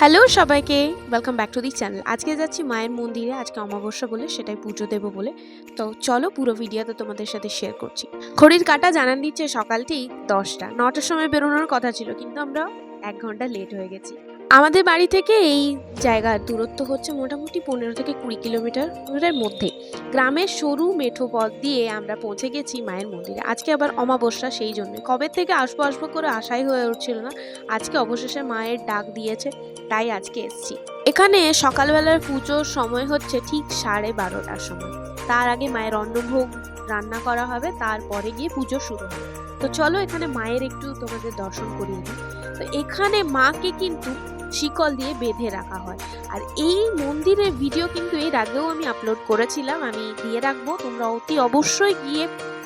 Hello সবাইকে welcome back to the channel আজকে যাচ্ছি মায়ের মন্দিরে, আজকে অমাবস্যা বলে সেটাই পুজো দেবো বলে। তো চলো পুরো ভিডিওতে তোমাদের সাথে শেয়ার করছি। খড়ির কাটা জানান দিচ্ছে সকালটি দশটা। নটার সময় বেরোনোর কথা ছিল, কিন্তু আমরা এক ঘণ্টা লেট হয়ে গেছি। আমাদের বাড়ি থেকে এই জায়গার দূরত্ব হচ্ছে মোটামুটি পনেরো থেকে কুড়ি কিলোমিটারের মধ্যে। গ্রামের সরু মেঠো পথ দিয়ে আমরা পৌঁছে গেছি মায়ের মন্দিরে। আজকে আবার অমাবস্যা, সেই জন্য। কবে থেকে আসব আসব করে আশাই হয়ে উঠছিল না। আজকে অবশেষে মায়ের ডাক দিয়েছে, তাই আজকে এসছি। এখানে সকালবেলার পুজোর সময় হচ্ছে ঠিক সাড়ে বারোটার সময়। তার আগে মায়ের অন্নভোগ রান্না করা হবে, তারপরে গিয়ে পুজো শুরু হবে। তো চলো এখানে মায়ের একটু তোমাদের দর্শন করিয়ে দিই। তো এখানে মাকে কিন্তু শিকল দিয়ে বেঁধে রাখা হয়। আর এই মন্দিরের ভিডিও কিন্তু এর আগেও আমি আপলোড করেছিলাম, আমি দিয়ে রাখব। তোমরা অতি অবশ্যই গিয়ে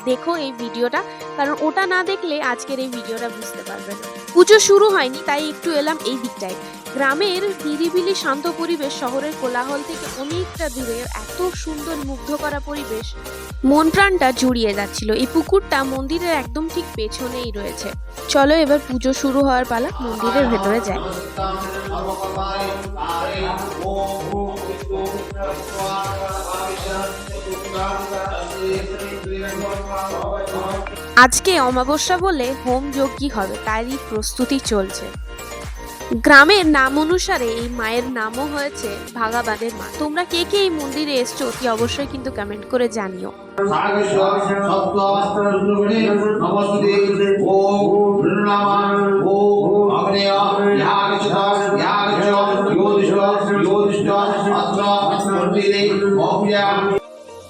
দেখো এই ভিডিওটা কারণ ওটা না দেখলে আজকের এই ভিডিওটা বুঝতে পারবে না। পুজো শুরু হয়নি, তাই একটু এলাম এই দিকটায়। গ্রামের নিরিবিলি শান্ত পরিবেশ শহরের কোলাহল থেকে অনেকটা দূরে এত সুন্দর মুগ্ধ করা পরিবেশ, মন প্রাণটা জুড়িয়ে যাচ্ছিল। এই পুকুরটা মন্দিরের একদম ঠিক পেছনেই রয়েছে। চলো এবার পুজো শুরু হওয়ার পালা মন্দিরের ভেতরে যাই। আজকে অমাবস্যা বলে হোম যজ্ঞই হবে, তারই প্রস্তুতি চলছে। গ্রামের নাম অনুসারে এই মায়ের নামও হয়েছে ভাগাবাদের মা। তোমরা কে কে এই মন্দিরে এসছো অতি অবশ্যই কিন্তু কমেন্ট করে জানিও।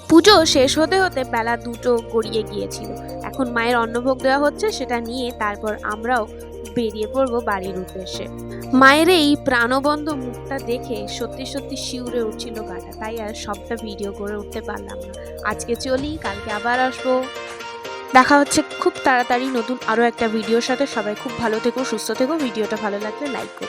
পুজো শেষ হতে হতে বেলা দুটো গড়িয়ে গিয়েছিল। এখন মায়ের অন্নভোগ দেওয়া হচ্ছে, সেটা নিয়ে তারপর আমরাও বেরিয়ে পড়ব বাড়ির উদ্দেশ্যে। মায়ের এই প্রাণবন্ধ মুখটা দেখে সত্যি সত্যি শিউরে উঠছিল গাটা। তাই আর সবটা ভিডিও করে উঠতে পারলাম না। আজকে চলি, কালকে আবার আসব। দেখা হচ্ছে খুব তাড়াতাড়ি নতুন আরও একটা ভিডিওর সাথে। সবাই খুব ভালো থেকো, সুস্থ থেকো। ভিডিওটা ভালো লাগলে লাইক করো।